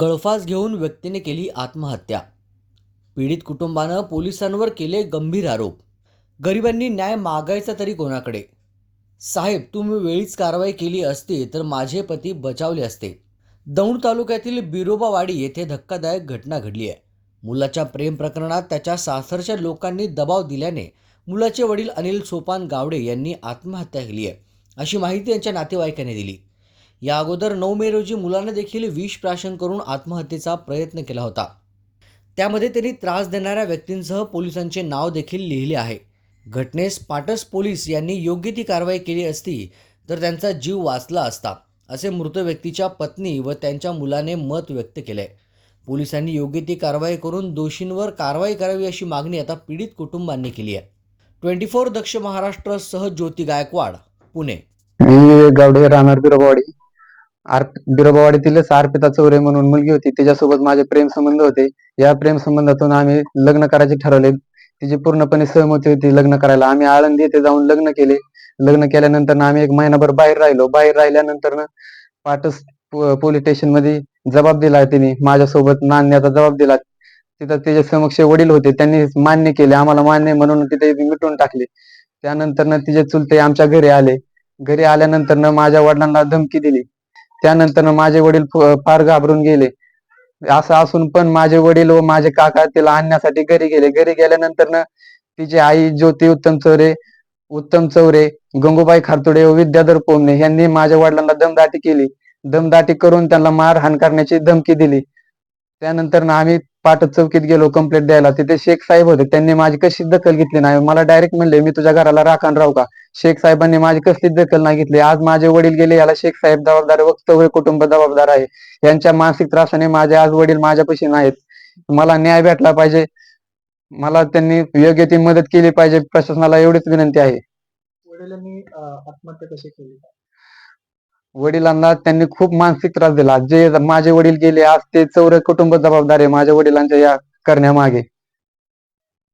गळफास घेऊन व्यक्तीने केली आत्महत्या. पीडित कुटुंबानं पोलिसांवर केले गंभीर आरोप. गरिबांनी न्याय मागायचा तरी कोणाकडे? साहेब तुम्ही वेळीच कारवाई केली असती तर माझे पती बचावले असते. दौंड तालुक्यातील बिरोबावाडी येथे धक्कादायक घटना घडली आहे. मुलाच्या प्रेम प्रकरणात त्याच्या सासरच्या लोकांनी दबाव दिल्याने मुलाचे वडील अनिल सोपान गावडे यांनी आत्महत्या केली आहे अशी माहिती त्यांच्या नातेवाईकाने दिली. या अगोदर नऊ मे रोजी मुलानं देखील विष प्राशन करून आत्महत्येचा प्रयत्न केला होता. त्यामध्ये त्यांनी त्रास देणाऱ्या व्यक्तींसह पोलिसांचे नाव देखील लिहिले आहे. घटनेस पाटस पोलीस यांनी योग्य ती कारवाई केली असती तर त्यांचा जीव वाचला असता असे मृत व्यक्तीच्या पत्नी व त्यांच्या मुलाने मत व्यक्त केले पोलिसांनी योग्य ती कारवाई करून दोषींवर कारवाई करावी अशी मागणी आता पीडित कुटुंबांनी केली आहे. ट्वेंटी फोर दक्ष महाराष्ट्र सह ज्योती गायकवाड पुणे. मी गावडे राहणार बिरोबावाडी बिरोबावाडीतीलच अर्पिता चौरे म्हणून मुलगी होती. तिच्यासोबत माझे प्रेम संबंध होते. या प्रेम संबंधातून आम्ही लग्न करायचे ठरवले. तिची पूर्णपणे सहमती होती लग्न करायला. आम्ही आळंदी येथे जाऊन लग्न केले. लग्न केल्यानंतर आम्ही एक महिनाभर बाहेर राहिलो. बाहेर राहिल्यानंतर पाटस पोलीस स्टेशनमध्ये जबाब दिला तिने. माझ्यासोबत नांदण्याचा जबाब दिला. तिथं त्याच्या समक्ष वडील होते. त्यांनी मान्य केले. आम्हाला मान्य म्हणून तिथे मिटवून टाकले. त्यानंतर तिचे चुलते आमच्या घरी आले. घरी आल्यानंतर माझ्या वडिलांना धमकी दिली. त्यानंतर माझे वडील फार घाबरून गेले. असं असून पण माझे वडील व माझे काका तिला आणण्यासाठी घरी गेले. घरी गेल्यानंतर तिची आई ज्योती उत्तम चौरे उत्तम चौरे गंगूबाई खारतुडे व विद्याधर पोमणे यांनी माझ्या वडिलांना दमदाटी केली. दमदाटी करून त्यांना मारहाण करण्याची धमकी दिली. त्यानंतर ना आम्ही पाटत चौकीत गेलो कंप्लेंट द्यायला. तिथे शेख साहेब होते. त्यांनी माझी कशीच दखल घेतली नाही? मला डायरेक्ट म्हणले मी तुझ्या घराला राखण राहू का? शेख साहेबांनी माझी कसलीच दखल नाही घेतली. आज माझे वडील गेले याला शेख साहेब जबाबदार वक्तव्य कुटुंब जबाबदार आहे. यांच्या मानसिक त्रासाने माझे आज वडील माझ्यापाशी नाहीत. मला न्याय भेटला पाहिजे. मला त्यांनी योग्य ती मदत केली पाहिजे. प्रशासनाला एवढीच विनंती आहे. वडिलांनी आत्महत्या कशी केली? वडिलांना त्यांनी खूप मानसिक त्रास दिला. जे माझे वडील गेले आज ते चौर कुटुंब जबाबदार आहे. माझ्या वडिलांच्या या करण्यामागे.